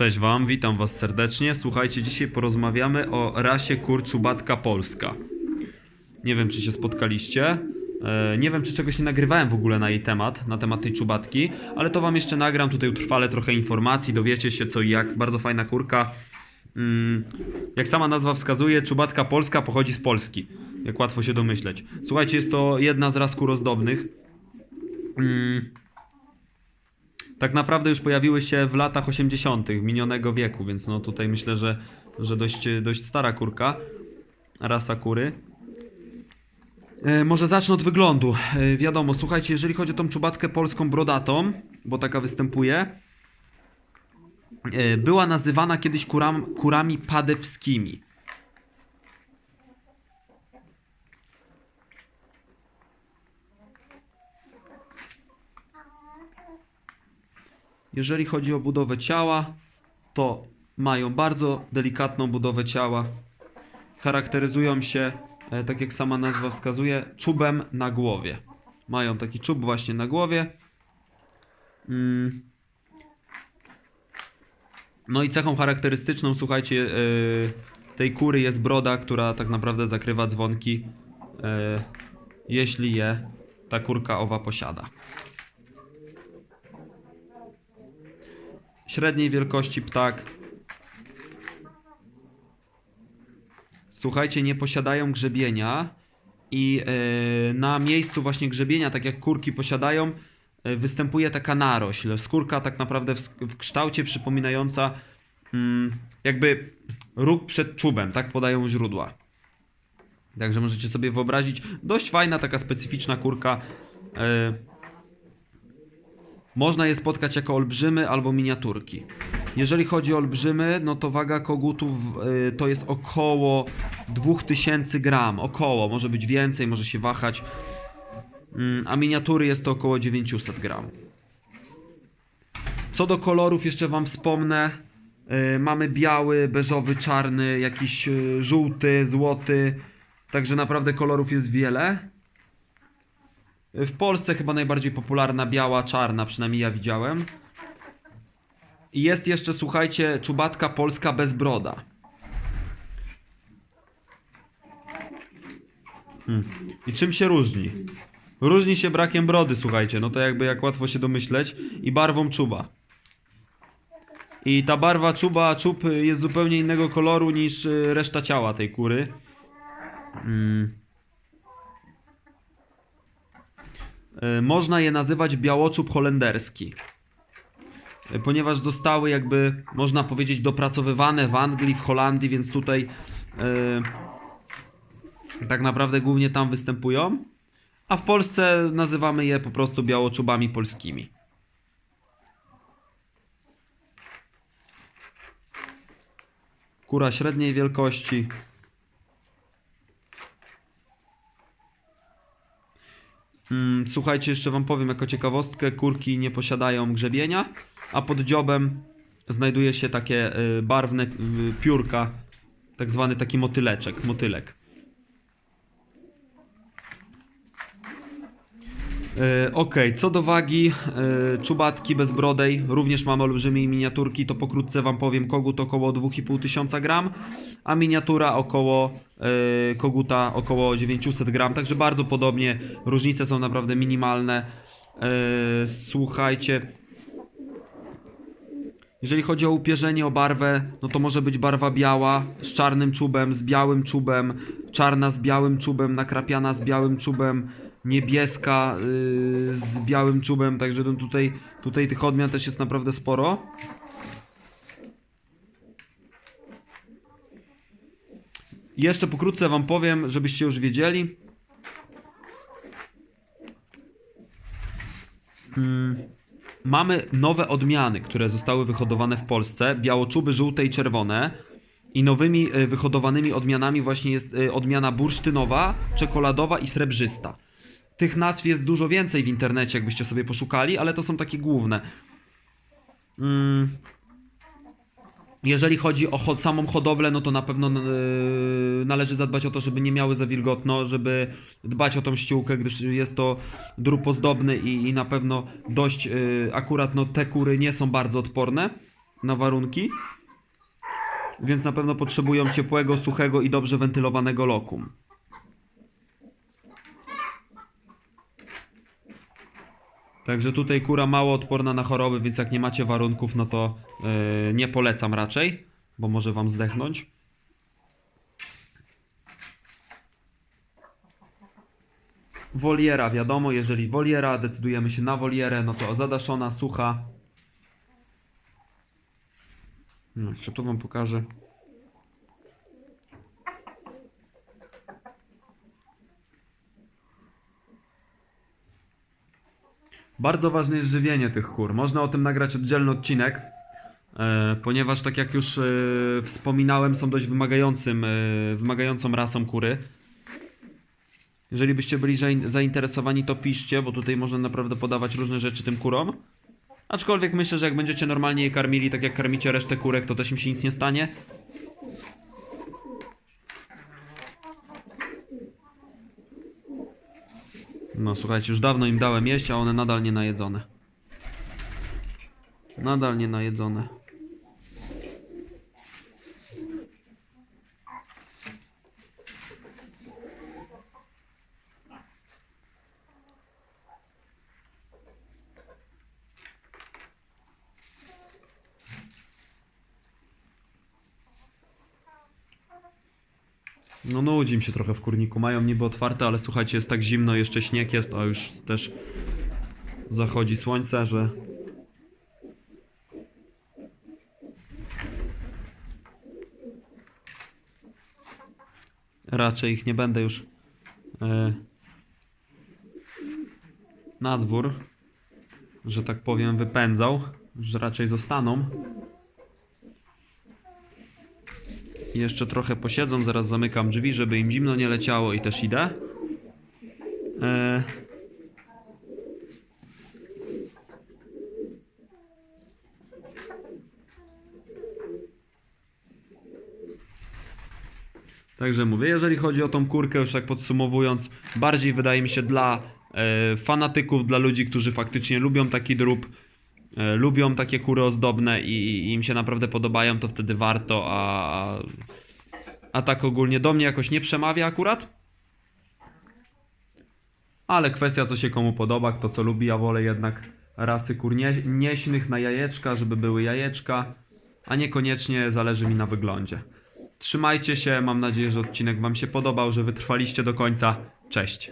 Cześć Wam, witam Was serdecznie. Słuchajcie, dzisiaj porozmawiamy o rasie kur czubatka polska. Nie wiem, czy się spotkaliście. E, Nie wiem, czy czegoś nie nagrywałem w ogóle na jej temat, na temat tej czubatki, ale to Wam jeszcze nagram. Tutaj utrwale trochę informacji, dowiecie się co i jak. Bardzo fajna kurka. Mm, Jak sama nazwa wskazuje, czubatka polska pochodzi z Polski. Jak łatwo się domyśleć. Słuchajcie, jest to jedna z ras kur ozdobnych. Mm, tak naprawdę już pojawiły się w latach 80. minionego wieku, więc no tutaj myślę, że, że dość, dość stara kurka, rasa kury. E, może zacznę od wyglądu. E, wiadomo, słuchajcie, jeżeli chodzi o tą czubatkę polską brodatą, bo taka występuje, e, była nazywana kiedyś kuram, kurami padewskimi. Jeżeli chodzi o budowę ciała, to mają bardzo delikatną budowę ciała. Charakteryzują się, e, tak jak sama nazwa wskazuje, czubem na głowie. Mają taki czub właśnie na głowie. Mm. No i cechą charakterystyczną, słuchajcie, e, tej kury jest broda, która tak naprawdę zakrywa dzwonki, e, jeśli je ta kurka owa posiada. Średniej wielkości ptak. Słuchajcie, nie posiadają grzebienia i e, na miejscu właśnie grzebienia, tak jak kurki posiadają, e, występuje taka narośl. Skórka tak naprawdę w, w kształcie przypominająca mm, jakby róg przed czubem, tak podają źródła. Także możecie sobie wyobrazić, dość fajna, taka specyficzna kurka. E, można je spotkać jako olbrzymy albo miniaturki. Jeżeli chodzi o olbrzymy, no to waga kogutów y, to jest około 2000 gram. Około, może być więcej, może się wahać. Mm, A miniatury jest to około 900 gram. Co do kolorów, jeszcze Wam wspomnę. Y, Mamy biały, beżowy, czarny, jakiś y, żółty, złoty. Także naprawdę kolorów jest wiele. W Polsce chyba najbardziej popularna biała, czarna, przynajmniej ja widziałem. I jest jeszcze, słuchajcie, czubatka polska bez broda. Hmm. I czym się różni? Różni się brakiem brody, słuchajcie, no to jakby jak łatwo się domyśleć, i barwą czuba. I ta barwa czuba, czub y, jest zupełnie innego koloru niż y, reszta ciała tej kury. Mm. Y, Można je nazywać białoczub holenderski. Y, Ponieważ zostały jakby, można powiedzieć, dopracowywane w Anglii, w Holandii, więc tutaj y, tak naprawdę głównie tam występują. A w Polsce nazywamy je po prostu białoczubami polskimi. Kura średniej wielkości. Słuchajcie, jeszcze wam powiem jako ciekawostkę, kurki nie posiadają grzebienia, a pod dziobem znajduje się takie y, barwne y, piórka, tak zwany taki motyleczek, motylek. Y, Okej, co do wagi, y, czubatki bezbrodej, również mamy olbrzymie miniaturki, to pokrótce wam powiem, kogut około 2,5 tysiąca gram, a miniatura około y, koguta około 900 gram, także bardzo podobnie, różnice są naprawdę minimalne. Słuchajcie, jeżeli chodzi o upierzenie, o barwę, no to może być barwa biała z czarnym czubem, z białym czubem, czarna z białym czubem, nakrapiana z białym czubem, niebieska yy, z białym czubem, także tutaj, tutaj tych odmian też jest naprawdę sporo. Jeszcze pokrótce Wam powiem, żebyście już wiedzieli. Mamy nowe odmiany, które zostały wyhodowane w Polsce. Białoczuby żółte i czerwone. I nowymi e, wyhodowanymi odmianami właśnie jest e, odmiana bursztynowa, czekoladowa i srebrzysta. Tych nazw jest dużo więcej w internecie, jakbyście sobie poszukali, ale to są takie główne. Mm. Jeżeli chodzi o samą hodowlę, no to na pewno yy, należy zadbać o to, żeby nie miały za wilgotno, żeby dbać o tą ściółkę, gdyż jest to drób i, i na pewno dość yy, akurat no, te kury nie są bardzo odporne. na warunki, więc na pewno potrzebują ciepłego, suchego i dobrze wentylowanego lokum. Także tutaj kura mało odporna na choroby, więc jak nie macie warunków, no to yy, nie polecam raczej, bo może wam zdechnąć. Woliera, wiadomo, jeżeli woliera, decydujemy się na wolierę, no to zadaszona, sucha. No, jeszcze tu wam pokażę. Bardzo ważne jest żywienie tych kur. Można o tym nagrać oddzielny odcinek, e, ponieważ tak jak już e, wspominałem, są dość wymagającym, e, wymagającą rasą kury. Jeżeli byście byli zain- zainteresowani, to piszcie, bo tutaj można naprawdę podawać różne rzeczy tym kurom. Aczkolwiek myślę, że jak będziecie normalnie je karmili, tak jak karmicie resztę kurek, to też im się nic nie stanie. No słuchajcie, już dawno im dałem jeść, a one nadal nie najedzone. Nadal nie najedzone. No nudzi im się trochę w kurniku. Mają niby otwarte, ale słuchajcie, jest tak zimno, jeszcze śnieg jest, a już też zachodzi słońce, że... Raczej ich nie będę już e, na dwór, że tak powiem, wypędzał. Już raczej zostaną. I Jeszcze trochę posiedzą, zaraz zamykam drzwi, żeby im zimno nie leciało i też idę. E... Także mówię, jeżeli chodzi o tą kurkę, już tak podsumowując, bardziej wydaje mi się dla e, fanatyków, dla ludzi, którzy faktycznie lubią taki drób, lubią takie kury ozdobne i, i im się naprawdę podobają, to wtedy warto, a, a, a tak ogólnie do mnie jakoś nie przemawia akurat. Ale kwestia co się komu podoba, kto co lubi, ja wolę jednak rasy kur nie, nieśnych na jajeczka, żeby były jajeczka, a niekoniecznie zależy mi na wyglądzie. Trzymajcie się, mam nadzieję, że odcinek wam się podobał, że wytrwaliście do końca. Cześć!